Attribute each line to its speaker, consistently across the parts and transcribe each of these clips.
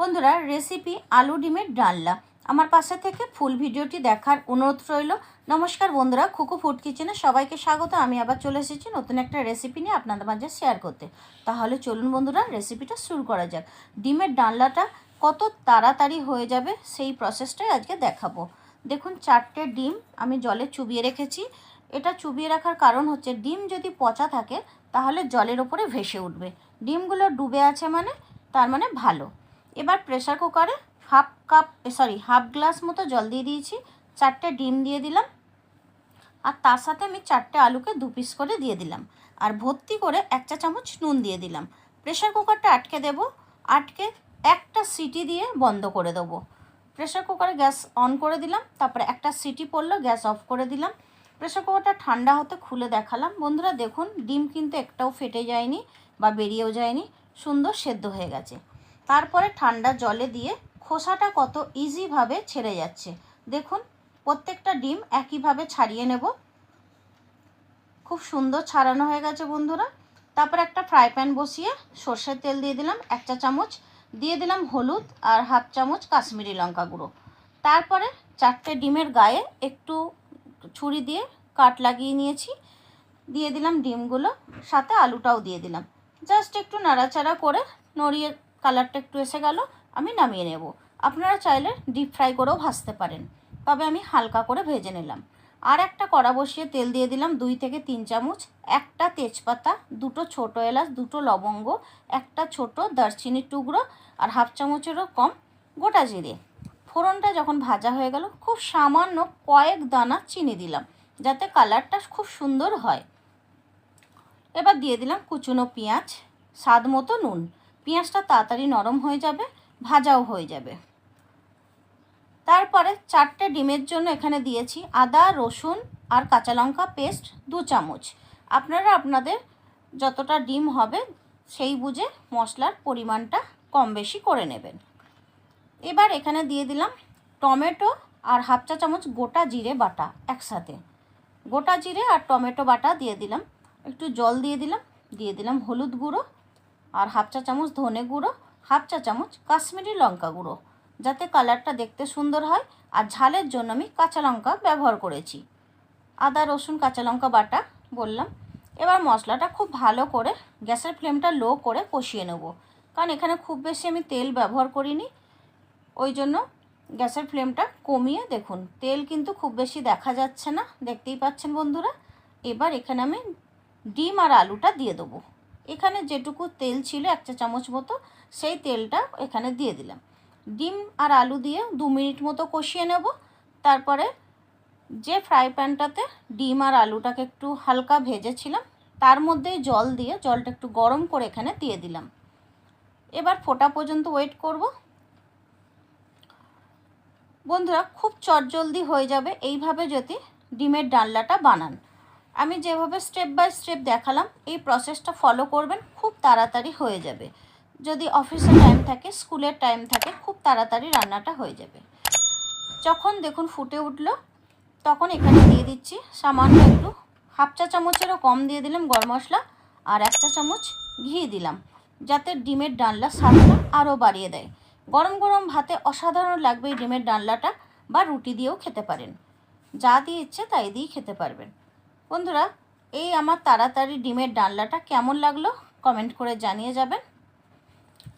Speaker 1: বন্ধুরা রেসিপি আলু ডিমের ডালনা। আমার পাশে থেকে ফুল ভিডিওটি দেখার অনুরোধ রইল। নমস্কার বন্ধুরা খুকু ফুড কিচেনে সবাইকে স্বাগত। আমি আবার চলে এসেছি নতুন একটা রেসিপি নিয়ে আপনাদের মাঝে শেয়ার করতে। তাহলে চলুন বন্ধুরা রেসিপিটা শুরু করা যাক। ডিমের ডালনাটা কত তাড়াতাড়ি হয়ে যাবে সেই প্রসেসটাই আজকে দেখাবো। দেখুন, চারটে ডিম আমি জলে চুবিয়ে রেখেছি। এটা চুবিয়ে রাখার কারণ হচ্ছে, ডিম যদি পচা থাকে, তাহলে জলের ওপরে ভেসে উঠবে। ডিমগুলো ডুবে আছে মানে তার মানে ভালো। এবার প্রেসার কুকারে half cup sorry half glass মতো জল দিয়ে দিয়েছি, চারটে ডিম দিয়ে দিলাম। আর তার সাথে আমি চারটে আলুকে দু পিস করে দিয়ে দিলাম। আর ভর্তি করে এক চা চামচ নুন দিয়ে দিলাম। প্রেসার কুকারটা আটকে দেব, আটকে একটা সিটি দিয়ে বন্ধ করে দেবো। প্রেসার কুকারে গ্যাস অন করে দিলাম, তারপরে একটা সিটি পড়ল, গ্যাস অফ করে দিলাম। প্রেসার কুকারটা ঠান্ডা হতে খুলে দেখালাম। বন্ধুরা, দেখুন, ডিম কিন্তু একটাও ফেটে যায়নি বা বেরিয়েও যায়নি, সুন্দর সেদ্ধ হয়ে গেছে। তারপরে ঠান্ডা জলে দিয়ে খোসাটা কত ইজিভাবে ছেড়ে যাচ্ছে। দেখুন, প্রত্যেকটা ডিম একইভাবে ছাড়িয়ে নেব। খুব সুন্দর ছাড়ানো হয়ে গেছে বন্ধুরা। তারপর একটা ফ্রাই প্যান বসিয়ে সর্ষের তেল দিয়ে দিলাম এক চা চামচ। দিয়ে দিলাম হলুদ আর হাফ চামচ কাশ্মীরি লঙ্কা গুঁড়ো। তারপরে চারটে ডিমের গায়ে একটু ছুরি দিয়ে কাট লাগিয়ে নিয়েছি। দিয়ে দিলাম ডিমগুলো, সাথে আলুটাও দিয়ে দিলাম। জাস্ট একটু নাড়াচাড়া করে নড়িয়ে কালারটা একটু এসে গেল, আমি নামিয়ে নেব। আপনারা চাইলে ডিপ ফ্রাই করেও ভাজতে পারেন। তবে আমি হালকা করে ভেজে নিলাম। আর একটা কড়া বসিয়ে তেল দিয়ে দিলাম দুই থেকে তিন চামচ, একটা তেজপাতা, দুটো ছোট এলাচ, দুটো লবঙ্গ, একটা ছোট দারচিনির টুকরো আর হাফ চামচেরও কম গোটা জিরে। ফোড়নটা যখন ভাজা হয়ে গেল, খুব সামান্য কয়েক দানা চিনি দিলাম, যাতে কালারটা খুব সুন্দর হয়। এবার দিয়ে দিলাম কুচুনো পেঁয়াজ, স্বাদ মতো নুন। পেঁয়াজটা তাড়াতাড়ি নরম হয়ে যাবে, ভাজাও হয়ে যাবে। তারপরে চারটে ডিমের জন্য এখানে দিয়েছি আদা, রসুন আর কাঁচা লঙ্কা পেস্ট দু চামচ। আপনারা আপনাদের যতটা ডিম হবে সেই বুঝে মশলার পরিমাণটা কম বেশি করে নেবেন। এবার এখানে দিয়ে দিলাম টমেটো আর হাফ চা চামচ গোটা জিরে বাটা একসাথে। গোটা জিরে আর টমেটো বাটা দিয়ে দিলাম। একটু জল দিয়ে দিলাম দিয়ে দিলাম হলুদ গুঁড়ো আর হাফ চা চামচ ধনে গুঁড়ো, হাফ চা চামচ কাশ্মীরি লঙ্কা গুঁড়ো, যাতে কালারটা দেখতে সুন্দর হয়। আর ঝালের জন্য আমি কাঁচা লঙ্কা ব্যবহার করেছি। আদা, রসুন, কাঁচা লঙ্কা বাটা বললাম। এবার মশলাটা খুব ভালো করে গ্যাসের ফ্লেমটা লো করে কষিয়ে নেব। কারণ এখানে খুব বেশি আমি তেল ব্যবহার করিনি। ওই জন্য গ্যাসের ফ্লেমটা কমিয়ে দেখুন, তেল কিন্তু খুব বেশি দেখা যাচ্ছে না। দেখতেই পাচ্ছেন বন্ধুরা? এবার এখানে আমি ডিম আর আলুটা দিয়ে দেবো। এখানে যেটুকু তেল ছিল এক চা চামচ মতো, সেই তেলটা এখানে দিয়ে দিলাম। ডিম আর আলু দিয়ে দু মিনিট মতো কষিয়ে নেব। তারপরে যে ফ্রাই প্যানটাতে ডিম আর আলুটাকে একটু হালকা ভেজেছিলাম, তার মধ্যেই জল দিয়ে জলটা একটু গরম করে এখানে দিয়ে দিলাম। এবার ফোটা পর্যন্ত ওয়েট করব। বন্ধুরা, খুব চটজলদি হয়ে যাবে। এইভাবে যদি ডিমের ডালনাটা বানান। আমি যেভাবে স্টেপ বাই স্টেপ দেখালাম, এই প্রসেসটা ফলো করবেন, খুব তাড়াতাড়ি হয়ে যাবে। যদি অফিসের টাইম থাকে স্কুলের টাইম থাকে, খুব তাড়াতাড়ি রান্নাটা হয়ে যাবে। যখন দেখুন ফুটে উঠল, তখন এখানে দিয়ে দিচ্ছি সামান্য একটু, হাফ চা চামচেরও কম দিয়ে দিলাম গরম মশলা, আর এক চা চামচ ঘি দিলাম, যাতে ডিমের ডালনা স্বাদটা আরও বাড়িয়ে দেয়। গরম গরম ভাতে অসাধারণ লাগবে এই ডিমের ডালনাটা বা রুটি দিয়েও খেতে পারেন। যা দিয়ে ইচ্ছে তাই দিয়েই খেতে পারবেন। বন্ধুরা, এই আমার তাড়াতাড়ি ডিমের ডালনাটা কেমন লাগল কমেন্ট করে জানিয়ে যাবেন।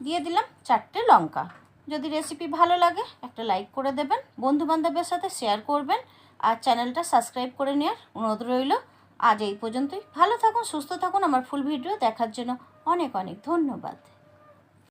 Speaker 1: দিয়ে দিলাম চারটে লঙ্কা। যদি রেসিপি ভালো লাগে, একটা লাইক করে দেবেন, বন্ধুবান্ধবের সাথে শেয়ার করবেন, আর চ্যানেলটা সাবস্ক্রাইব করে নেওয়ার অনুরোধ রইল। আজ এই পর্যন্তই। ভালো থাকুন, সুস্থ থাকুন। আমার ফুল ভিডিও দেখার জন্য অনেক অনেক ধন্যবাদ।